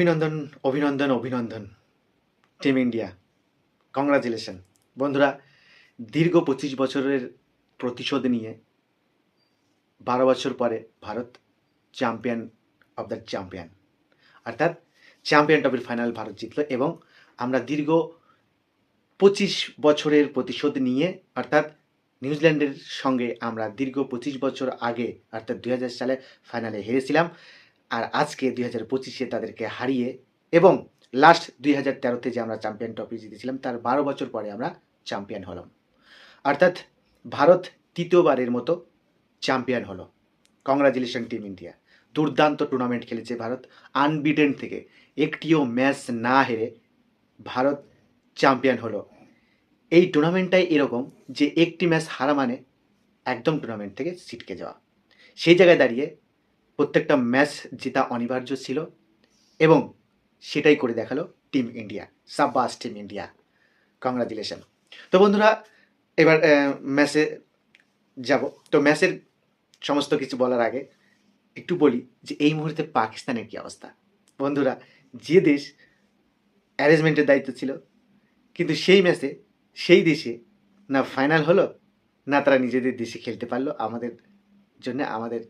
অভিনন্দন অভিনন্দন অভিনন্দন টিম ইন্ডিয়া কংগ্রাচুলেশন বন্ধুরা, দীর্ঘ পঁচিশ বছরের প্রতিশোধ নিয়ে বারো বছর পরে Bharat champion of the champion অর্থাৎ চ্যাম্পিয়ন ট্রফির ফাইনাল ভারত জিতলো এবং আমরা দীর্ঘ পঁচিশ বছরের প্রতিশোধ নিয়ে, অর্থাৎ নিউজিল্যান্ডের সঙ্গে আমরা দীর্ঘ পঁচিশ বছর আগে, অর্থাৎ দুই হাজার সালে ফাইনালে হেরেছিলাম। আজকে দুই হাজার পঁচিশে তাদেরকে হারিয়ে এবং লাস্ট দুই হাজার তেরোতে যে আমরা চ্যাম্পিয়ন ট্রফি জিতেছিলাম, তার বারো বছর পরে আমরা চ্যাম্পিয়ন হলাম। অর্থাৎ ভারত তৃতীয়বারের মতো চ্যাম্পিয়ন হলো। কংগ্রাচুলেশন টিম ইন্ডিয়া দুর্দান্ত টুর্নামেন্ট খেলেছে ভারত আনবিটেন থেকে। একটিও ম্যাচ না হেরে ভারত চ্যাম্পিয়ন হলো। এই টুর্নামেন্টটাই এরকম যে একটি ম্যাচ হারা মানে একদম টুর্নামেন্ট থেকে ছিটকে যাওয়া। সেই জায়গায় দাঁড়িয়ে প্রত্যেকটা ম্যাচ জেতা অনিবার্য ছিল এবং সেটাই করে দেখাল টিম ইন্ডিয়া, সাব্বাস টিম ইন্ডিয়া। কংগ্রাচুলেশন তো বন্ধুরা, এবার ম্যাচে যাব। তো ম্যাচের সমস্ত কিছু বলার আগে একটু বলি যে এই মুহূর্তে পাকিস্তানের কী অবস্থা? বন্ধুরা, যে দেশ অ্যারেঞ্জমেন্টের দায়িত্ব ছিল, কিন্তু সেই ম্যাচে সেই দেশে না ফাইনাল হলো, না তারা নিজেদের দেশে খেলতে পারল। আমাদের জন্য, আমাদের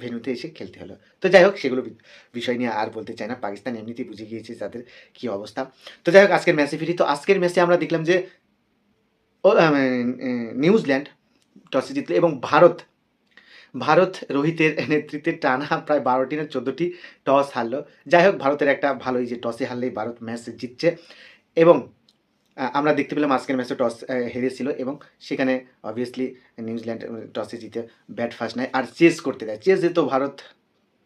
ভেন্যুতে এসে খেলতে হলো। তো যাই হোক, সেগুলো বিষয় নিয়ে আর বলতে চাই না। পাকিস্তান এমনিতেই বুঝে গিয়েছে তাদের কী অবস্থা। তো যাই হোক, আজকের ম্যাচে ফিরি। তো আজকের ম্যাচে আমরা দেখলাম যে নিউজিল্যান্ড টসে জিতলো এবং ভারত ভারত রোহিতের নেতৃত্বে টানা প্রায় বারোটি না চোদ্দোটি টস হারলো। যাই হোক, ভারতের একটা ভালোই যে টসে হারলেই ভারত ম্যাচ জিতছে। এবং আমরা দেখতে পেলাম আজকের ম্যাচে টস হেরেছিল এবং সেখানে অবভিয়াসলি নিউজিল্যান্ড টসে জিতে ব্যাট ফার্স্ট নেয় আর চেস করতে দেয়। চেস যেত ভারত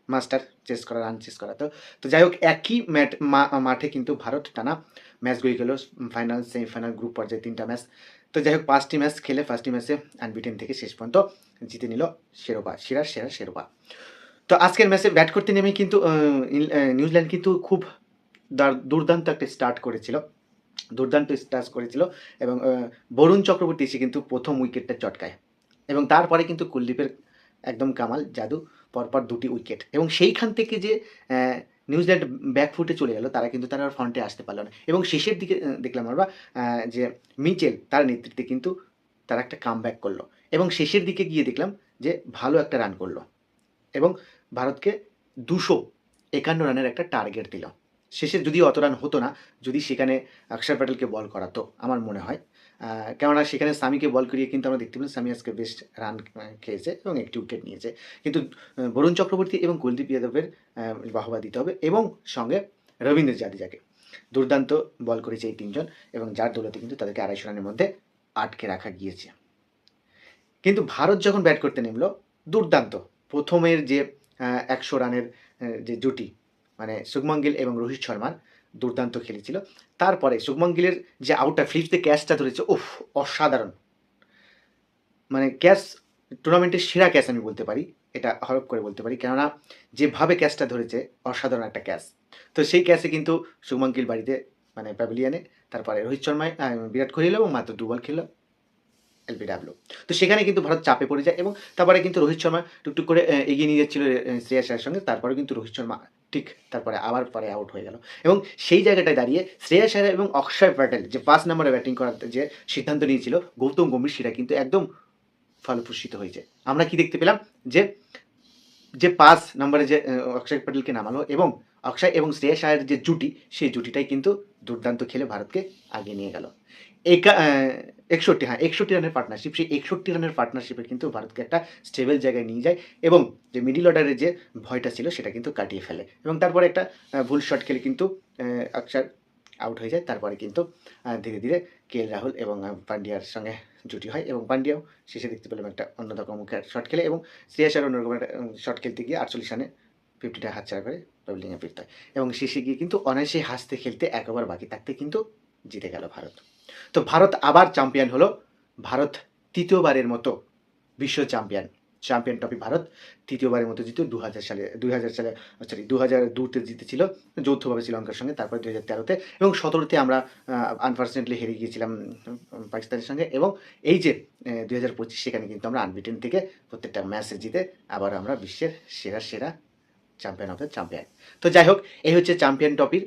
মাস্টার, চেস করা, রান চেস করা। তো তো যাই হোক, একই ম্যাট মাঠে কিন্তু ভারত টানা ম্যাচ গড়ে গেল ফাইনাল, সেমিফাইনাল, গ্রুপ পর্যায়ে তিনটা ম্যাচ। তো যাই হোক, পাঁচটি ম্যাচ খেলে ফার্স্টটি ম্যাচে আনবিটেন থেকে শেষ পর্যন্ত জিতে নিল শেরোপা সেরা সেরা শেরোপা তো আজকের ম্যাচে ব্যাট করতে নেমে কিন্তু নিউজিল্যান্ড কিন্তু খুব দার- দুর্দান্ত একটা স্টার্ট করেছিল। দুর্দান্ত স্টার্ট করেছিল এবং বরুণ চক্রবর্তী এসে কিন্তু প্রথম উইকেটটা চটকায়। এবং তারপরে কিন্তু কুলদীপের একদম কামাল, জাদু, পরপর দুটি উইকেট এবং সেইখান থেকে যে নিউজিল্যান্ড ব্যাকফুটে চলে গেল, তারা কিন্তু তারা ফ্রন্টে আসতে পারল না। এবং শেষের দিকে দেখলাম আমরা যে মিচেল তার নেতৃত্বে কিন্তু তারা একটা কাম ব্যাক করল। এবং শেষের দিকে গিয়ে দেখলাম যে, ভালো একটা রান করল। এবং ভারতকে দুশো একান্ন রানের একটা টার্গেট দিল। শেষে যদি অত রান হতো না, যদি সেখানে অক্ষর প্যাটেলকে বল করাতো, আমার মনে হয়। কেননা সেখানে সামিকে বল করিয়ে কিন্তু আমরা দেখতে পেলাম সামি আজকে বেস্ট রান খেয়েছে এবং একটি উইকেট নিয়েছে। কিন্তু বরুণ চক্রবর্তী এবং কুলদীপ যাদবের বাহবা দিতে হবে এবং সঙ্গে রবীন্দ্র জাদেজাকে। দুর্দান্ত বল করেছে এই তিনজন এবং যার দৌলতে কিন্তু তাদেরকে আড়াইশো রানের মধ্যে আটকে রাখা গিয়েছে। কিন্তু ভারত যখন ব্যাট করতে নেমলো, দুর্দান্ত। প্রথমের যে একশো রানের যে জুটি মানে শুভমন গিল এবং রোহিত শর্মার দুর্দান্ত খেলেছিল। তারপরে শুভমন গিলের যে আউটটা ফ্লিপসে ক্যাচটা ধরেছে উফ অসাধারণ। মানে ক্যাচ টুর্নামেন্টের সেরা ক্যাচ আমি বলতে পারি এটা হরপ করে বলতে পারি। কেননা যেভাবে ক্যাচটা ধরেছে অসাধারণ একটা ক্যাচ তো সেই ক্যাচে কিন্তু শুভমন গিল বাড়িতে মানে প্যাভিলিয়ানে তারপরে রোহিত শর্মা আহ, বিরাট কোহলি এবং মাত্র দু বল খেললো এলবিডাব্লিউ তো সেখানে কিন্তু ভারত চাপে পড়ে যায় এবং তারপরে কিন্তু রোহিত শর্মা টুকটুক করে এগিয়ে নিয়ে যাচ্ছিল আহ, শ্রেয়াস সঙ্গে। তারপরে কিন্তু রোহিত শর্মা ঠিক, তারপরে আবার পরে আউট হয়ে গেল। এবং সেই জায়গাটায় দাঁড়িয়ে শ্রেয়া আয়ার এবং অক্ষয় প্যাটেল যে পাঁচ নম্বরে ব্যাটিং করার যে সিদ্ধান্ত নিয়েছিল, গৌতম গম্ভীর সেটা কিন্তু একদম ফলপ্রসূত হয়েছে। আমরা কি দেখতে পেলাম? যে যে পাঁচ নম্বরে যে অক্ষয় প্যাটেলকে নামালো এবং অক্ষয় এবং শ্রেয়া আয়ার যে জুটি, সেই জুটিটাই কিন্তু দুর্দান্ত খেলে ভারতকে আগিয়ে নিয়ে গেল। একা একষট্টি হ্যাঁ একষট্টি রানের পার্টনারশিপ সেই একষট্টি রানের পার্টনারশিপে কিন্তু ভারতকে একটা স্টেবল জায়গায় নিয়ে যায় এবং যে মিডিল অর্ডারের যে ভয়টা ছিল সেটা কিন্তু কাটিয়ে ফেলে এবং তারপরে একটা ভুল শট খেলে কিন্তু আহ, অক্ষর আউট হয়ে যায়। তারপরে কিন্তু ধীরে ধীরে কে এল রাহুল এবং পান্ডিয়ার সঙ্গে জুটি হয় এবং পান্ডিয়াও শেষে দেখতে পেলাম একটা অন্যরকম শট খেলে এবং শ্রেয়াসার অন্যরকম একটা শট খেলতে গিয়ে আটচল্লিশ রানে ফিফটিটা হাত হাতছাড়া করে পেবলিংয়ে ফিরতে হয় এবং শেষে গিয়ে কিন্তু অনায়াসে হাসতে খেলতে একবার বাকি থাকতে কিন্তু জিতে গেল ভারত। তো ভারত আবার চ্যাম্পিয়ন হলো। ভারত তৃতীয়বারের মতো বিশ্ব চ্যাম্পিয়ন চ্যাম্পিয়ন ট্রফি ভারত তৃতীয়বারের মতো জিতে দু হাজার সালে দুই হাজার সালে সরি দু হাজার দুতে জিতেছিল, যৌথভাবে শ্রীলঙ্কার সঙ্গে, তারপরে দু হাজার তেরোতে এবং সতেরোতে আমরা আনফর্চুনেটলি হেরে গিয়েছিলাম পাকিস্তানের সঙ্গে এবং এই যে দুই হাজার পঁচিশ সেখানে কিন্তু আমরা আনবিটেন থেকে প্রত্যেকটা ম্যাচে জিতে আবার আমরা বিশ্বের সেরা সেরা চ্যাম্পিয়ন অফ দ্য চ্যাম্পিয়ন তো যাই হোক এই হচ্ছে চ্যাম্পিয়ন টপির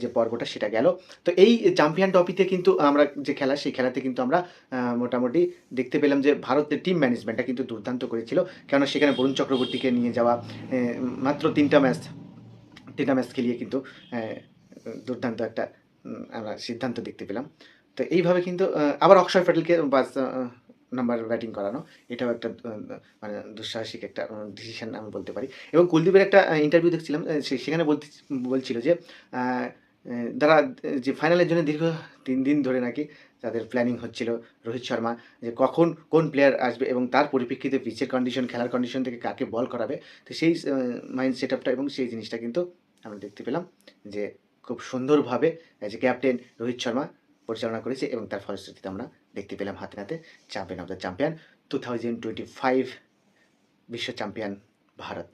যে পর্বটা, সেটা গেল। তো এই চ্যাম্পিয়ন টপিতে কিন্তু আমরা যে খেলা, সেই খেলাতে কিন্তু আমরা মোটামুটি দেখতে পেলাম যে ভারতের টিম ম্যানেজমেন্টটা কিন্তু দুর্দান্ত করেছিল। কেননা সেখানে বরুণ চক্রবর্তীকে নিয়ে যাওয়া মাত্র তিনটা ম্যাচ তিনটা ম্যাচ খেলিয়ে কিন্তু দুর্দান্ত একটা আমরা সিদ্ধান্ত দেখতে পেলাম। তো এইভাবে কিন্তু আবার অক্ষয় প্যাটেলকে পাঁচ নাম্বার ব্যাটিং করানো, এটাও একটা মানে দুঃসাহসিক একটা ডিসিশন আমি বলতে পারি। এবং কুলদীপের একটা ইন্টারভিউ দেখছিলাম সেখানে বলতে, বলছিল যে তারা, যে ফাইনালের জন্য দীর্ঘ তিন দিন ধরে নাকি তাদের প্ল্যানিং হচ্ছিল রোহিত শর্মা, যে কখন কোন প্লেয়ার আসবে এবং তার পরিপ্রেক্ষিতে পিচের কন্ডিশন খেলার কন্ডিশন থেকে কাকে বল করাবে, তো সেই মাইন্ড সেট আপটা এবং সেই জিনিসটা কিন্তু আমরা দেখতে পেলাম যে খুব সুন্দরভাবে যে ক্যাপ্টেন রোহিত শর্মা পরিচালনা করেছে এবং তার ফলশ্রুতিতে আমরা দেখতে পেলাম হাতে হাতে champion of the champion two thousand twenty five বিশ্ব চ্যাম্পিয়ন ভারত।